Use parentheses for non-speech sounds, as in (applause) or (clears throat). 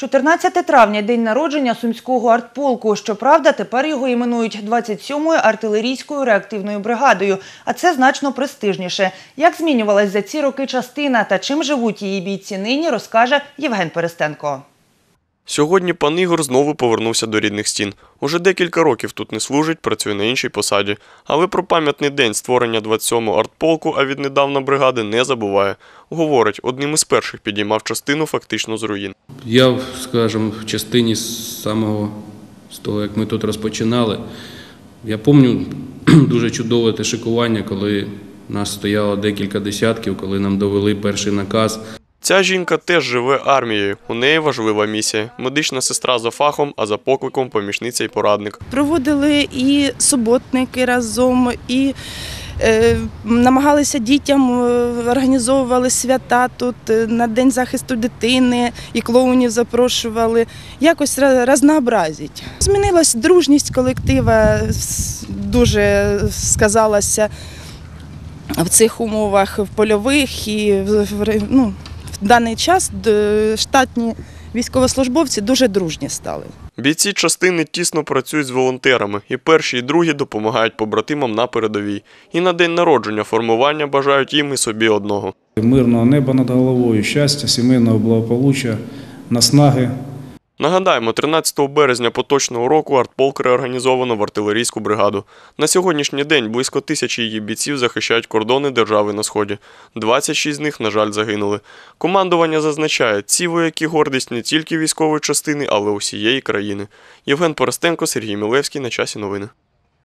14 травня – день народження Сумського артполку. Щоправда, тепер його іменують 27-ю артилерійською реактивною бригадою, а це значно престижніше. Як змінювалась за ці роки частина та чим живуть її бійці нині, розкаже Євген Перестенко. Сьогодні пан Ігор знову повернувся до рідних стін. Уже декілька років тут не служить, працює на іншій посаді. Але про пам'ятний день створення 27-го артполку, а віднедавна бригади, не забуває. Говорить, одним із перших підіймав частину фактично з руїн. Я, скажімо, в частині з самого з того, як ми тут розпочинали, я пам'ятаю (clears throat) дуже чудове те шикування, коли нас стояло декілька десятків, коли нам довели перший наказ. Ця жінка теж живе армією. У неї важлива місія. Медична сестра за фахом, а за покликом помічниця і порадник. Проводили і суботники разом, і е, намагалися дітям е, організовували свята тут е, на День захисту дитини, і клоунів запрошували. Якось ра- разнообразить. Змінилась дружність колектива, дуже сказалася в цих умовах в польових і в ну, в даний час штатні військовослужбовці дуже дружні стали. Бійці частини тісно працюють з волонтерами, і перші, і другі допомагають побратимам на передовій. І на день народження формування бажають їм і собі одного. Мирного неба над головою, щастя, сімейного благополуччя, наснаги. Нагадаємо, 13 березня поточного року артполк реорганізовано в артилерійську бригаду. На сьогоднішній день близько тисячі її бійців захищають кордони держави на сході. 26 з них, на жаль, загинули. Командування зазначає, ці вояки гордість не тільки військової частини, але усієї країни. Євген Поростенко, Сергій Мілевський. На часі новини.